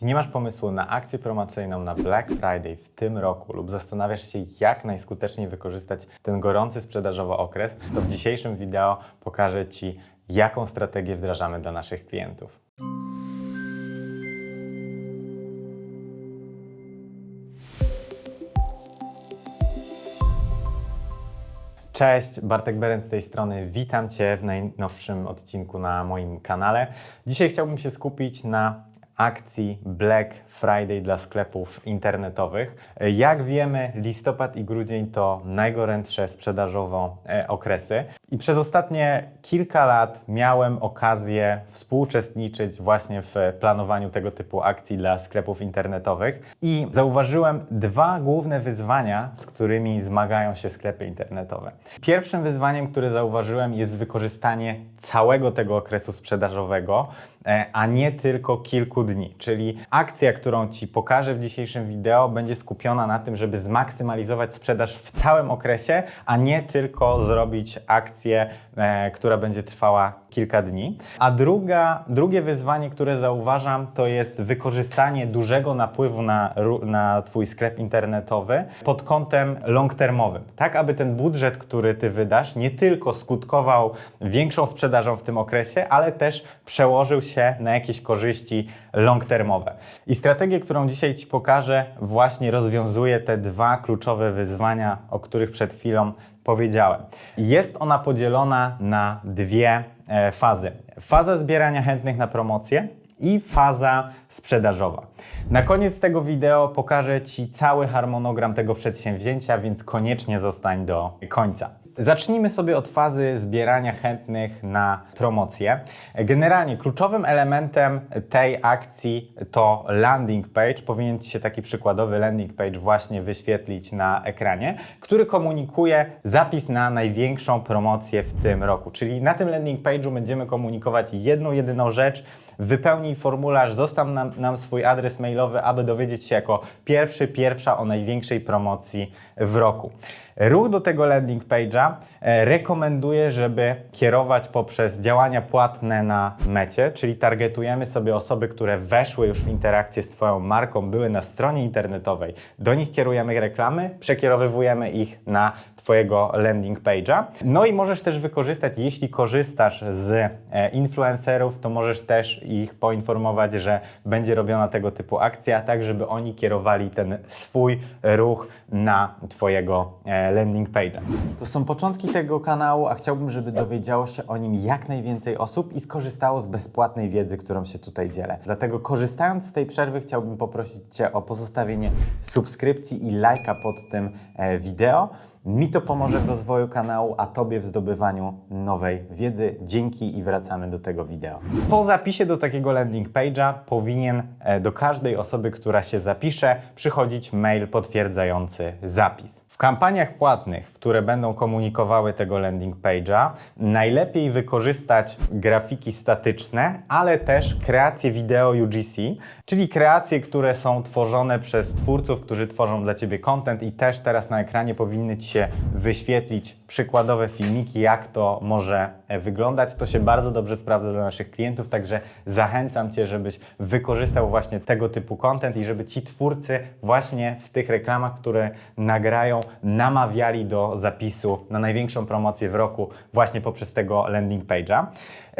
Jeśli nie masz pomysłu na akcję promocyjną na Black Friday w tym roku lub zastanawiasz się, jak najskuteczniej wykorzystać ten gorący sprzedażowy okres, to w dzisiejszym wideo pokażę Ci, jaką strategię wdrażamy dla naszych klientów. Cześć, Bartek Beren z tej strony. Witam Cię w najnowszym odcinku na moim kanale. Dzisiaj chciałbym się skupić na akcji Black Friday dla sklepów internetowych. Jak wiemy, listopad i grudzień to najgorętsze sprzedażowo e, okresy. I przez ostatnie kilka lat miałem okazję współuczestniczyć właśnie w planowaniu tego typu akcji dla sklepów internetowych i zauważyłem dwa główne wyzwania, z którymi zmagają się sklepy internetowe. Pierwszym wyzwaniem, które zauważyłem, jest wykorzystanie całego tego okresu sprzedażowego, e, a nie tylko kilku dni. Czyli akcja, którą Ci pokażę w dzisiejszym wideo, będzie skupiona na tym, żeby zmaksymalizować sprzedaż w całym okresie, a nie tylko zrobić akcję, e, która będzie trwała kilka dni. A druga, drugie wyzwanie, które zauważam, to jest wykorzystanie dużego napływu na, na Twój sklep internetowy pod kątem long-termowym. Tak, aby ten budżet, który Ty wydasz, nie tylko skutkował większą sprzedażą w tym okresie, ale też przełożył się na jakieś korzyści long-termowe. I strategię, którą dzisiaj Ci pokażę, właśnie rozwiązuje te dwa kluczowe wyzwania, o których przed chwilą powiedziałem. Jest ona podzielona na dwie e, fazy. Faza zbierania chętnych na promocję i faza sprzedażowa. Na koniec tego wideo pokażę Ci cały harmonogram tego przedsięwzięcia, więc koniecznie zostań do końca. Zacznijmy sobie od fazy zbierania chętnych na promocję. Generalnie kluczowym elementem tej akcji to landing page. Powinien Ci się taki przykładowy landing page właśnie wyświetlić na ekranie, który komunikuje zapis na największą promocję w tym roku. Czyli na tym landing page'u będziemy komunikować jedną, jedyną rzecz, wypełnij formularz, zostaw nam, nam swój adres mailowy, aby dowiedzieć się jako pierwszy, pierwsza o największej promocji w roku. Ruch do tego landing page'a e, rekomenduję, żeby kierować poprzez działania płatne na mecie, czyli targetujemy sobie osoby, które weszły już w interakcję z Twoją marką, były na stronie internetowej, do nich kierujemy reklamy, przekierowywujemy ich na Twojego landing page'a. No i możesz też wykorzystać, jeśli korzystasz z e, influencerów, to możesz też ich poinformować, że będzie robiona tego typu akcja, tak żeby oni kierowali ten swój ruch na Twojego e, landing page'a. To są początki tego kanału, a chciałbym, żeby dowiedziało się o nim jak najwięcej osób i skorzystało z bezpłatnej wiedzy, którą się tutaj dzielę. Dlatego korzystając z tej przerwy chciałbym poprosić Cię o pozostawienie subskrypcji i lajka pod tym e, wideo. Mi to pomoże w rozwoju kanału, a Tobie w zdobywaniu nowej wiedzy. Dzięki i wracamy do tego wideo. Po zapisie do takiego landing page'a powinien e, do każdej osoby, która się zapisze, przychodzić mail potwierdzający zapis. Kampaniach płatnych, które będą komunikowały tego landing page'a, najlepiej wykorzystać grafiki statyczne, ale też kreacje wideo UGC, czyli kreacje, które są tworzone przez twórców, którzy tworzą dla Ciebie content i też teraz na ekranie powinny Ci się wyświetlić przykładowe filmiki, jak to może e, wyglądać. To się bardzo dobrze sprawdza dla naszych klientów, także zachęcam Cię, żebyś wykorzystał właśnie tego typu content i żeby ci twórcy właśnie w tych reklamach, które nagrają, namawiali do zapisu na największą promocję w roku właśnie poprzez tego landing page'a.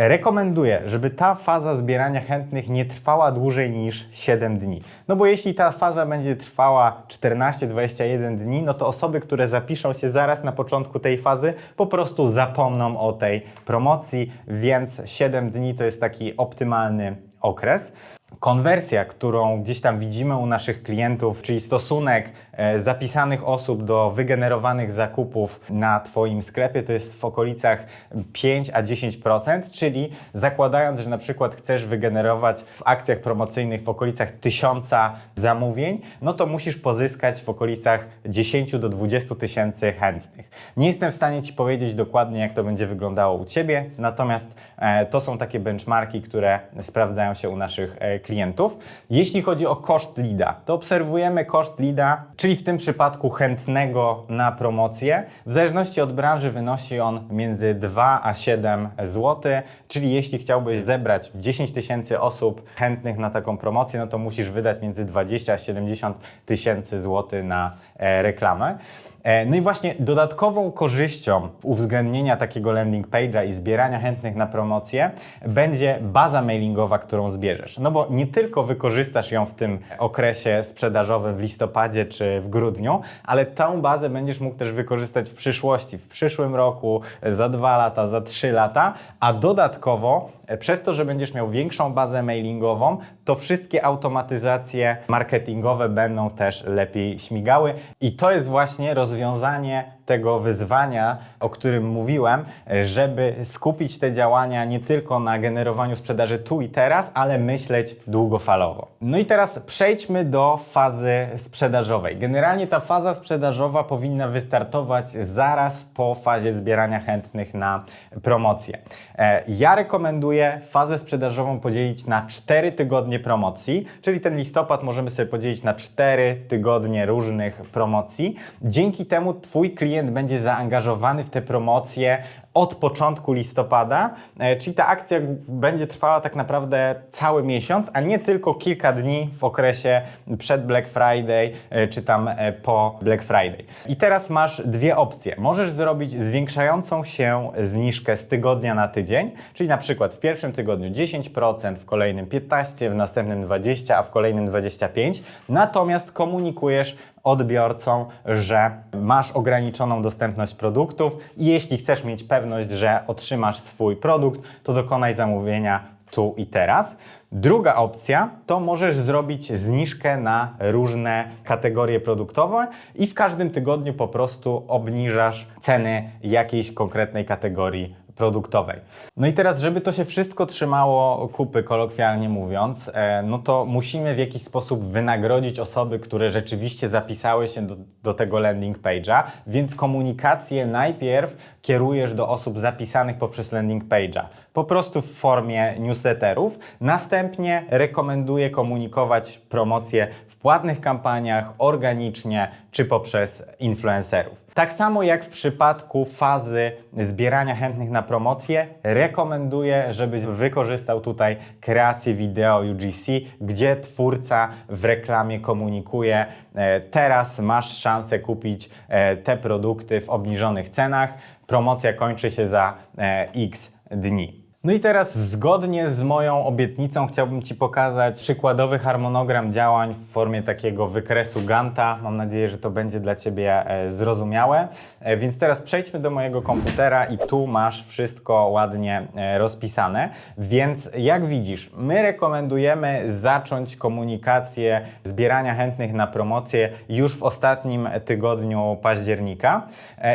Rekomenduję, żeby ta faza zbierania chętnych nie trwała dłużej niż 7 dni. No bo jeśli ta faza będzie trwała 14-21 dni, no to osoby, które zapiszą się zaraz na początku tej fazy, po prostu zapomną o tej promocji, więc 7 dni to jest taki optymalny okres. Konwersja, którą gdzieś tam widzimy u naszych klientów, czyli stosunek e, zapisanych osób do wygenerowanych zakupów na Twoim sklepie, to jest w okolicach 5 a 10%, czyli zakładając, że na przykład chcesz wygenerować w akcjach promocyjnych w okolicach 1000 zamówień, no to musisz pozyskać w okolicach 10 do 20 tysięcy chętnych. Nie jestem w stanie Ci powiedzieć dokładnie, jak to będzie wyglądało u Ciebie, natomiast E, To są takie benchmarki, które sprawdzają się u naszych e, klientów. Jeśli chodzi o koszt leada, to obserwujemy koszt leada, czyli w tym przypadku chętnego na promocję. W zależności od branży wynosi on między 2 a 7 zł, czyli jeśli chciałbyś zebrać 10 tysięcy osób chętnych na taką promocję, no to musisz wydać między 20 a 70 tysięcy złotych na reklamę. E, No i właśnie dodatkową korzyścią uwzględnienia takiego landing page'a i zbierania chętnych na promocję będzie baza mailingowa, którą zbierzesz. No bo nie tylko wykorzystasz ją w tym okresie sprzedażowym w listopadzie czy w grudniu, ale tą bazę będziesz mógł też wykorzystać w przyszłości, w przyszłym roku, za dwa lata, za trzy lata, a dodatkowo e, przez to, że będziesz miał większą bazę mailingową, to wszystkie automatyzacje marketingowe będą też lepiej śmigały i to jest właśnie rozwiązanie tego wyzwania, o którym mówiłem, żeby skupić te działania nie tylko na generowaniu sprzedaży tu i teraz, ale myśleć długofalowo. No i teraz przejdźmy do fazy sprzedażowej. Generalnie ta faza sprzedażowa powinna wystartować zaraz po fazie zbierania chętnych na promocję. E, Ja rekomenduję fazę sprzedażową podzielić na 4 tygodnie promocji, czyli ten listopad możemy sobie podzielić na 4 tygodnie różnych promocji. Dzięki temu Twój klient będzie zaangażowany w te promocje od początku listopada, e, czyli ta akcja będzie trwała tak naprawdę cały miesiąc, a nie tylko kilka dni w okresie przed Black Friday e, czy tam e, po Black Friday. I teraz masz dwie opcje. Możesz zrobić zwiększającą się zniżkę z tygodnia na tydzień, czyli na przykład w pierwszym tygodniu 10%, w kolejnym 15%, w następnym 20%, a w kolejnym 25%. Natomiast komunikujesz odbiorcom, że masz ograniczoną dostępność produktów i jeśli chcesz mieć pewność, że otrzymasz swój produkt, to dokonaj zamówienia tu i teraz. Druga opcja to możesz zrobić zniżkę na różne kategorie produktowe i w każdym tygodniu po prostu obniżasz ceny jakiejś konkretnej kategorii produktowej. No i teraz, żeby to się wszystko trzymało kupy, kolokwialnie mówiąc, e, no to musimy w jakiś sposób wynagrodzić osoby, które rzeczywiście zapisały się do, do tego landing page'a, więc komunikację najpierw kierujesz do osób zapisanych poprzez landing page'a. Po prostu w formie newsletterów. Następnie rekomenduję komunikować promocje w płatnych kampaniach, organicznie czy poprzez influencerów. Tak samo jak w przypadku fazy zbierania chętnych na promocję, rekomenduję, żebyś wykorzystał tutaj kreację wideo UGC, gdzie twórca w reklamie komunikuje, e, teraz masz szansę kupić e, te produkty w obniżonych cenach, promocja kończy się za e, x dni. No i teraz zgodnie z moją obietnicą chciałbym Ci pokazać przykładowy harmonogram działań w formie takiego wykresu Ganta. Mam nadzieję, że to będzie dla Ciebie e, zrozumiałe. E, Więc teraz przejdźmy do mojego komputera i tu masz wszystko ładnie e, rozpisane. Więc jak widzisz, my rekomendujemy zacząć komunikację zbierania chętnych na promocję już w ostatnim tygodniu października.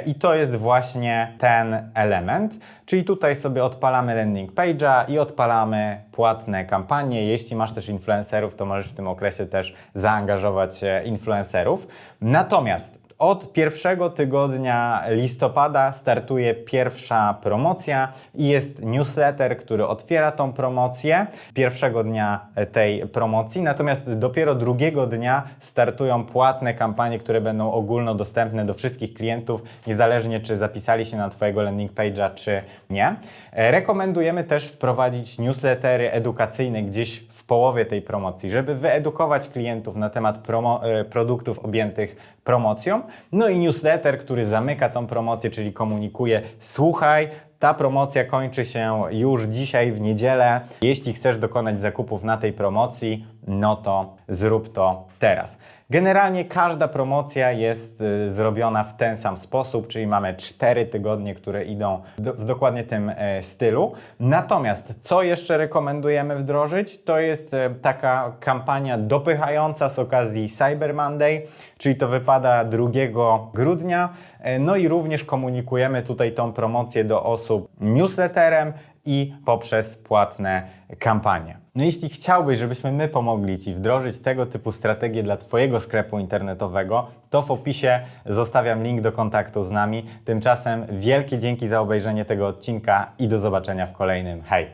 I to jest właśnie ten element. Czyli tutaj sobie odpalamy landing page'a i odpalamy płatne kampanie. Jeśli masz też influencerów, to możesz w tym okresie też zaangażować e, influencerów. Natomiast od pierwszego tygodnia listopada startuje pierwsza promocja i jest newsletter, który otwiera tą promocję pierwszego dnia tej promocji. Natomiast dopiero drugiego dnia startują płatne kampanie, które będą ogólnodostępne do wszystkich klientów, niezależnie czy zapisali się na Twojego landing page'a, czy nie. Rekomendujemy też wprowadzić newslettery edukacyjne gdzieś w połowie tej promocji, żeby wyedukować klientów na temat promo- e, produktów objętych promocją. No i newsletter, który zamyka tą promocję, czyli komunikuje: słuchaj, ta promocja kończy się już dzisiaj w niedzielę. Jeśli chcesz dokonać zakupów na tej promocji, no to zrób to teraz. Generalnie każda promocja jest y, zrobiona w ten sam sposób, czyli mamy 4 tygodnie, które idą w dokładnie tym e, stylu. Natomiast co jeszcze rekomendujemy wdrożyć, to jest e, taka kampania dopychająca z okazji Cyber Monday, czyli to wypada 2 grudnia. E, No i również komunikujemy tutaj tą promocję do osób newsletterem i poprzez płatne kampanie. No jeśli chciałbyś, żebyśmy my pomogli Ci wdrożyć tego typu strategię dla Twojego sklepu internetowego, to w opisie zostawiam link do kontaktu z nami. Tymczasem wielkie dzięki za obejrzenie tego odcinka i do zobaczenia w kolejnym. Hej!